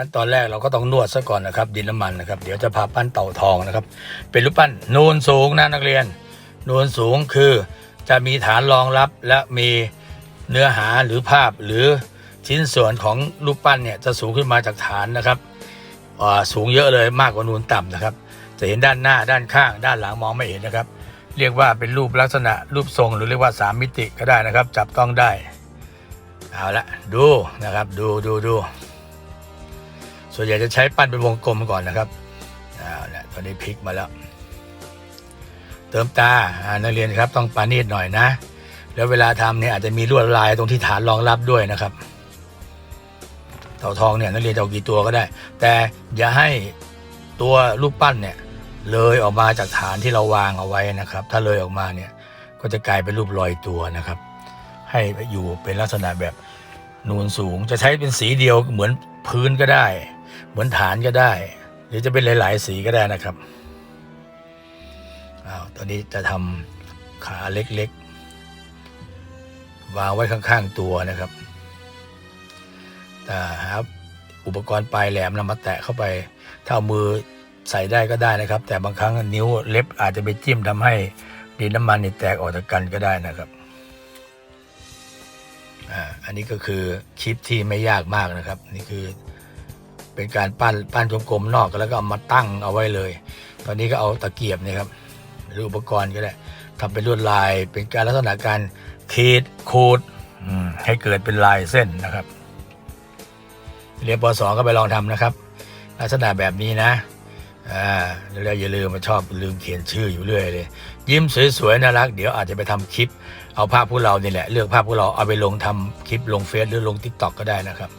ขั้นตอนแรกเราก็ต้องนวดซะก่อนนะครับ ดินน้ำมันนะครับ เดี๋ยวจะพาปั้นเต่าทองนะครับ เป็นรูปปั้นนูนสูงนะนักเรียน นูนสูงคือจะมีฐานรองรับและมีเนื้อหาหรือภาพหรือชิ้นส่วนของรูปปั้นเนี่ยจะสูงขึ้นมาจากฐานนะครับสูงเยอะเลยมากกว่านูนต่ำนะครับ จะเห็นด้านหน้าด้านข้างด้านหลังมองไม่เห็นนะครับ เรียกว่าเป็นรูปลักษณะรูปทรงหรือเรียกว่าสามมิติก็ได้นะครับ จับต้องได้ เอาละดูนะครับดูดูดู ส่วนใหญ่จะใช้ปั้นเป็นวงกลมก่อนนะครับเอาละตอนนี้พลิกมาแล้ว เติมตาอ่านักเรียนครับ ต้องปานีตหน่อยนะ แล้วเวลาทำเนี่ยอาจจะมีลวดลายตรงที่ฐานรองรับด้วยนะครับเต่าทองเนี่ยนักเรียนจะเอากี่ตัวก็ได้ แต่อย่าให้ตัวรูปปั้นเนี่ยเลยออกมาจากฐานที่เราวางเอาไว้นะครับ ถ้าเลยออกมาเนี่ยก็จะกลายเป็นรูปลอยตัวนะครับ ให้อยู่เป็นลักษณะแบบนูนสูง จะใช้เป็นสีเดียวเหมือนพื้นก็ได้ มือนฐานก็ได้ หรือจะเป็นหลาย ๆ สีก็ได้นะครับอ้าวตอนนี้จะทำขาเล็ก ๆ วางไว้ข้าง ๆ ตัวนะครับแต่หาอุปกรณ์ปลายแหลมนำมาแตะเข้าไปถ้าเอามือใส่ได้ก็ได้นะครับ แต่บางครั้งนิ้วเล็บอาจจะไปจิ้มทำให้ดินน้ำมันนี่แตกออกจากกันก็ได้นะครับอ่าอันนี้ก็คือคลิปที่ไม่ยากมากนะครับ นี่คือ เป็นการปั้นปั้นกลมๆนอกแล้วก็เอามาตั้งเอาไว้เลย ตอนนี้ก็เอาตะเกียบเนะครับหรืออุปกรณ์ก็ได้ทำเป็นลวดลายเป็นการลักษณะการขีดขูดให้เกิดเป็นลายเส้นนะครับ เรียนปสองก็ไปลองทำนะครับ ลักษณะแบบนี้นะอ่าแล้วอย่าลืมมาชอบลืมเขียนชื่ออยู่เรื่อยเลย ยิ้มสวยๆน่ารัก เดี๋ยวอาจจะไปทำคลิป เอาภาพพวกเรานี่แหละเลือกภาพพวกเราเอาไปลงทำคลิปลงเฟซหรือลงทิกตอกก็ได้นะครับ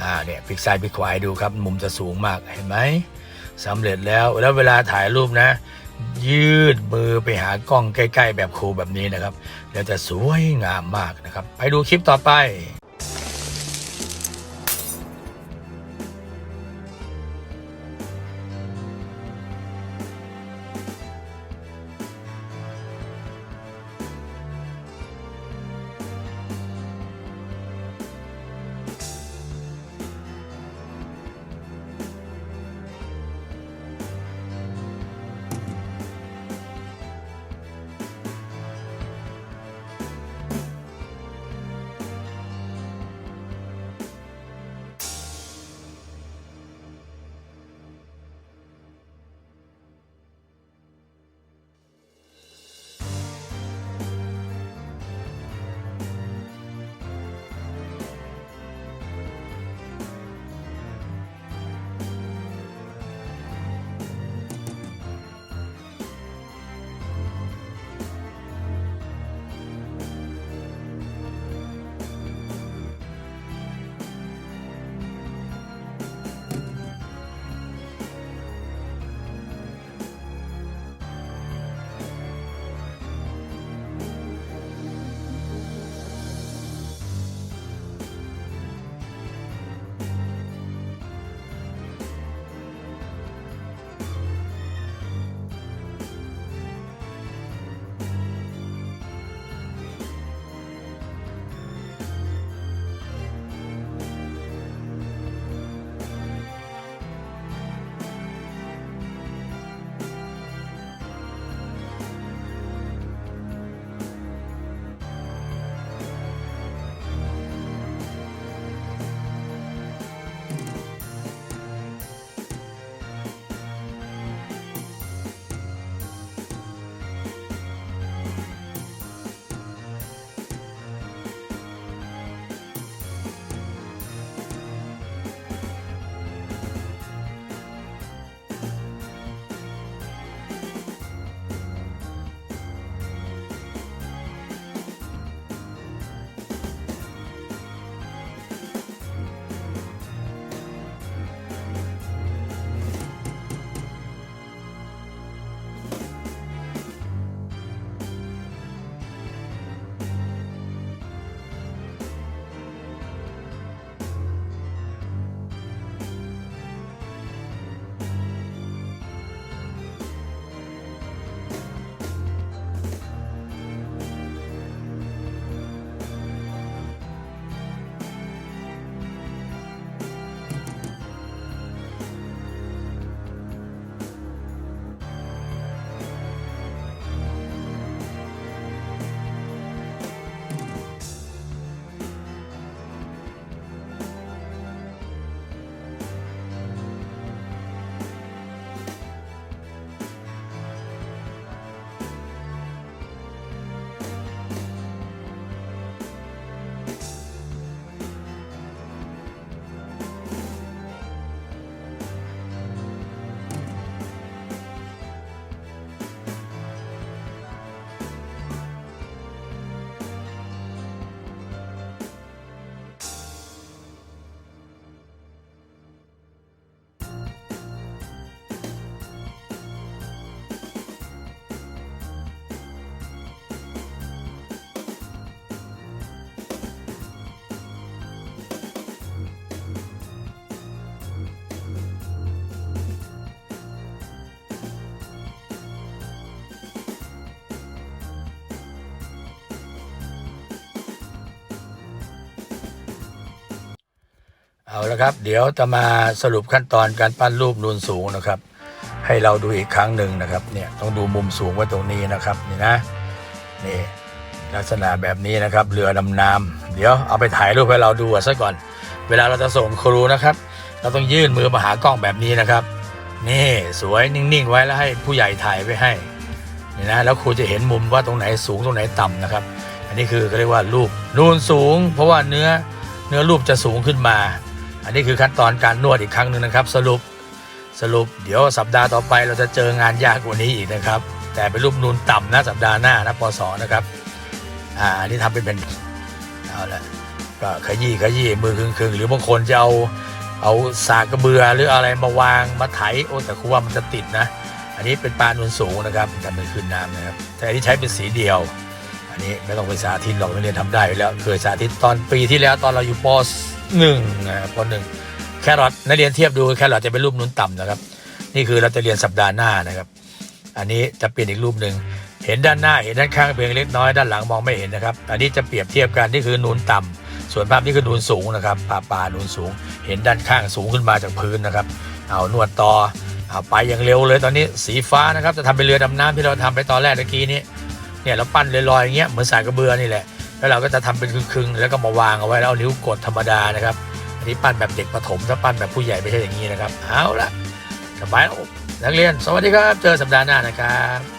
อ่าเนี่ยพลิกซ้ายพลิกขวาดูครับ มุมจะสูงมากเห็นไหมสำเร็จแล้วแล้วเวลาถ่ายรูปนะ ยืดมือไปหากล้องใกล้ ๆ แบบครูแบบนี้นะครับ แล้วจะสวยงามมากนะครับ ไปดูคลิปต่อไป เอาละครับ เดี๋ยวจะมาสรุปขั้นตอนการปั้นรูปนูนสูงนะครับ ให้เราดูอีกครั้งหนึ่งนะครับเนี่ยต้องดูมุมสูงไว้ตรงนี้นะครับนี่นะนี่ลักษณะแบบนี้นะครับเรือดำน้ำเดี๋ยวเอาไปถ่ายรูปให้เราดูซะก่อน เวลาเราจะส่งครูนะครับ เราต้องยื่นมือมาหากล้องแบบนี้นะครับ นี่สวยนิ่งๆไว้แล้วให้ผู้ใหญ่ถ่ายไว้ให้นี่นะแล้วครูจะเห็นมุมว่าตรงไหนสูงตรงไหนต่ำนะครับ อันนี้คือเขาเรียกว่ารูปนูนสูง เพราะว่าเนื้อเนื้อรูปจะสูงขึ้นมา อันนี้คือขั้นตอนการนวดอีกครั้งหนึ่งนะครับสรุปสรุปเดี๋ยวสัปดาห์ต่อไปเราจะเจองานยากกว่านี้อีกนะครับ แต่เป็นรูปนูนต่ำนะสัปดาห์หน้านะปศนะครับอ่าอันนี้ทำเป็นเป็นเอาละก็ขยี้ขยี้มือครึ่งหรือบางคนจะเอาเอาสากกระเบือหรืออะไรมาวางมาไถโอ้แต่ครูว่ามันจะติดนะ อันนี้เป็นปลานูนสูงนะครับจะไม่ขึ้นน้ำนะครับแต่อันนี้ใช้เป็นสีเดียว อันนี้ไม่ต้องไปสาธิตหรอกนักเรียนทำได้อยู่แล้วเคยสาธิตตอนปีที่แล้วตอนเราอยู่ป หนึ่งนะครับปหนึ่งแครอทนักเรียนเทียบดูแครอทจะเป็นรูปนุนต่ำนะครับ นี่คือเราจะเรียนสัปดาห์หน้านะครับ อันนี้จะเปลี่ยนอีกรูปหนึ่งเห็นด้านหน้าเห็นด้านข้างเพียงเล็กน้อยด้านหลังมองไม่เห็นนะครับ อันนี้จะเปรียบเทียบกันนี่คือนูนต่ำส่วนภาพนี้คือนูนสูงนะครับปลาปลานูนสูง เห็นด้านข้างสูงขึ้นมาจากพื้นนะครับ เอานวดต่อเอาไปอย่างเร็วเลยตอนนี้สีฟ้านะครับจะทำเป็นเรือดำน้ำที่เราทำไปตอนแรกเมื่อกี้นี้เนี่ยเราปั้นลอยๆอย่างเงี้ยเหมือนสายกระเบือนี่แหละ แล้วเราก็จะทำเป็นครึ่งๆแล้วก็มาวางเอาไว้แล้วเอานิ้วกดธรรมดานะครับอันนี้ปั้นแบบเด็กประถมถ้าปั้นแบบผู้ใหญ่ไม่ใช่อย่างนี้นะครับเอาละสบายแล้วนักเรียนสวัสดีครับ เจอสัปดาห์หน้านะครับ